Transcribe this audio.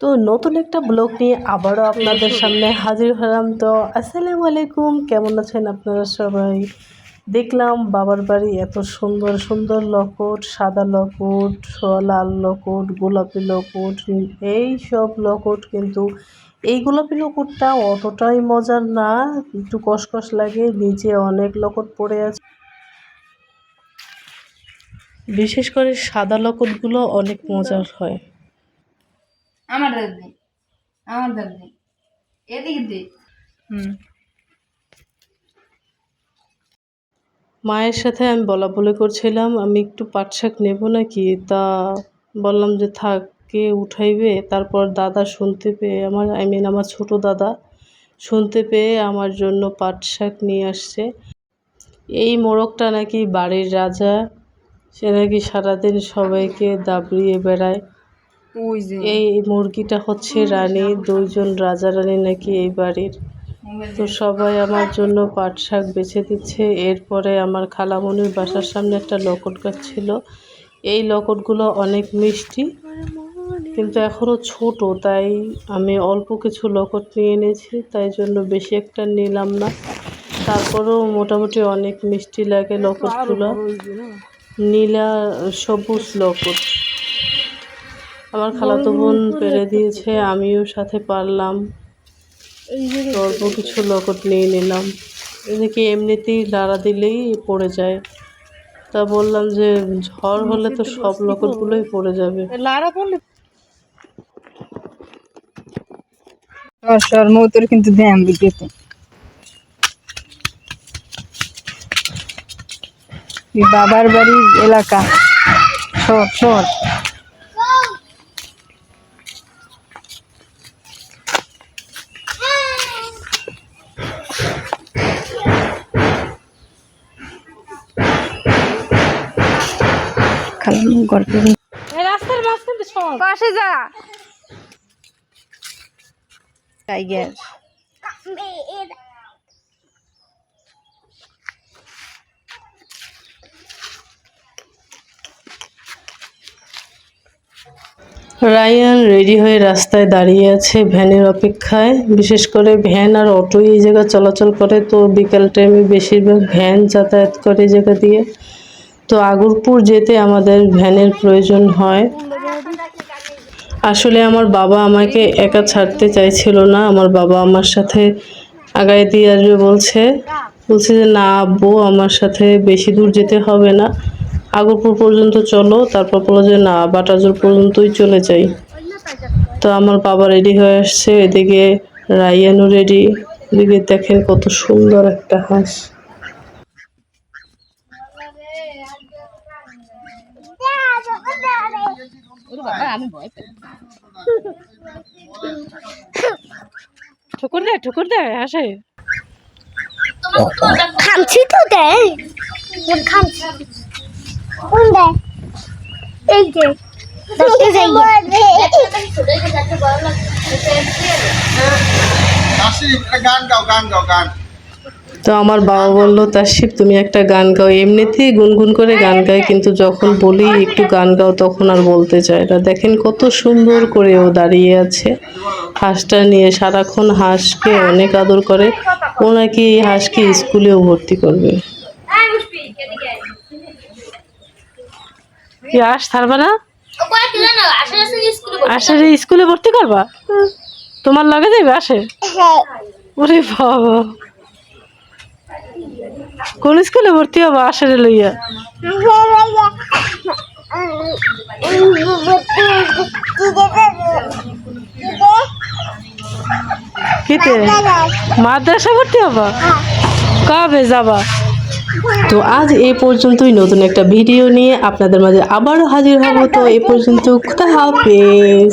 তো নতুন একটা ব্লগ নিয়ে আবারও আপনাদের সামনে হাজির হলাম। তো আসসালামু আলাইকুম, কেমন আছেন আপনারা সবাই? দেখলাম বাবার বাড়ি এত সুন্দর সুন্দর লকট, সাদা লকট লাল লকট, গোলাপি লকট, এই সব লকট কিন্তু এই গোলাপি লকটটা অতটাই মজার না, একটু কসকস লাগে, নিচে অনেক লকট পড়ে আছে। বিশেষ করে সাদা লকটগুলো অনেক মজার হয়। আমার দাদ নেই আমার দাদ নেই এদিকে দে হুম মায়ের সাথে আমি বলা বলে করছিলাম আমি একটু পাট শাক নেব নাকি? তা বললাম যে থাক কে উঠাইবে? তারপর দাদা শুনতে পেয়ে আমার আই মিন আমার ছোট দাদা শুনতে পেয়ে আমার জন্য পাট শাক নিয়ে আসছে। এই মোরগটা নাকি বাড়ির রাজা সে নাকি সারাদিন সবাইকে দাবড়িয়ে বেড়ায়। এই মুরগিটা হচ্ছে রানী দুইজন রাজা রানী নাকি এই বাড়ির। তো সবাই আমার জন্য পাট শাক বেছে দিচ্ছে। এরপরে আমার খালামনির বাসার সামনে একটা লকট গাছ ছিল। এই লকটগুলো অনেক মিষ্টি কিন্তু এখনও ছোট তাই আমি অল্প কিছু লকট নিয়ে এনেছি তাই জন্য বেশি একটা নিলাম না। তারপরেও মোটামুটি অনেক মিষ্টি লাগে লকটগুলো। নীলা সবুজ লকট। আমার খালাতো বোন পেরে দিয়েছে আমিও সাথে পারলাম। অল্প কিছু লকট নিয়ে নিলাম। এদিকে এমনিতেই লাড়া দিলেই পড়ে যায়। তা বললাম যে ঝড় হলে তো সব লকটগুলোই পড়ে যাবে। সর মৌতর কিন্তু ধ্যান দিকে তো এই বাবার বাড়ির এলাকা সর খালাম গল্প। রাস্তার মাঝখানে সব পাশে যা। টাইগার রায়ান রেডি হয়ে রাস্তায় দাঁড়িয়ে আছে ভ্যানের অপেক্ষায়। বিশেষ করে ভ্যান আর অটো এই জায়গা চলাচল করে তো বিকাল টাইমে বেশিরভাগ ভ্যান যাতায়াত করে এই জায়গা দিয়ে। তো আগরপুর যেতে আমাদের ভ্যানের প্রয়োজন হয়। আসলে আমার বাবা আমাকে একা ছাড়তে চাইছিল না, আমার বাবা আমার সাথে আগায় দিয়ে আসবে বলছে। বলছে যে, না আব্বু, আমার সাথে বেশি দূর যেতে হবে না। আগরপুর পর্যন্ত চলো। তারপর বলল যে, না বাটাজোর পর্যন্তই চলে যাই। তো আমার বাবা রেডি হয়ে আসছে। এদিকে রায়ানও রেডি। এদিকে দেখেন কত সুন্দর একটা হাঁস। ঠুকুর দে ঠুকুর দে হাসে খামছি তো দেয় খামছি। কোন দেয় এই যে। গান গাও গান গাও গান। তো আমার বাবা বলল তাশিফ তুমি একটা গান গাও। এমনিতেই গুনগুন করে গান গায় কিন্তু যখন বলি একটু গান গাও তখন আর বলতে চায় না। দেখেন কত সুন্দর করে ও দাঁড়িয়ে আছে। হাঁসটা নিয়ে সারাক্ষণ হাঁসকে অনেক আদর করে। ও নাকি এই হাঁসকে স্কুলেও ভর্তি করবে। হাঁস ছাড়বা না? আসলে স্কুলে ভর্তি করবা? তোমার লাগে যাবে আসে ওরে বাবা। কোন স্কুলে ভর্তি হবা আসলে লইয়া? কিতে? মাদ্রাসা ভর্তি হবা? কবে যাবা? তো আজ এই পর্যন্তই নতুন একটা ভিডিও নিয়ে আপনাদের মাঝে আবারও হাজির হব। তো এ পর্যন্ত খুদা হাফেজ।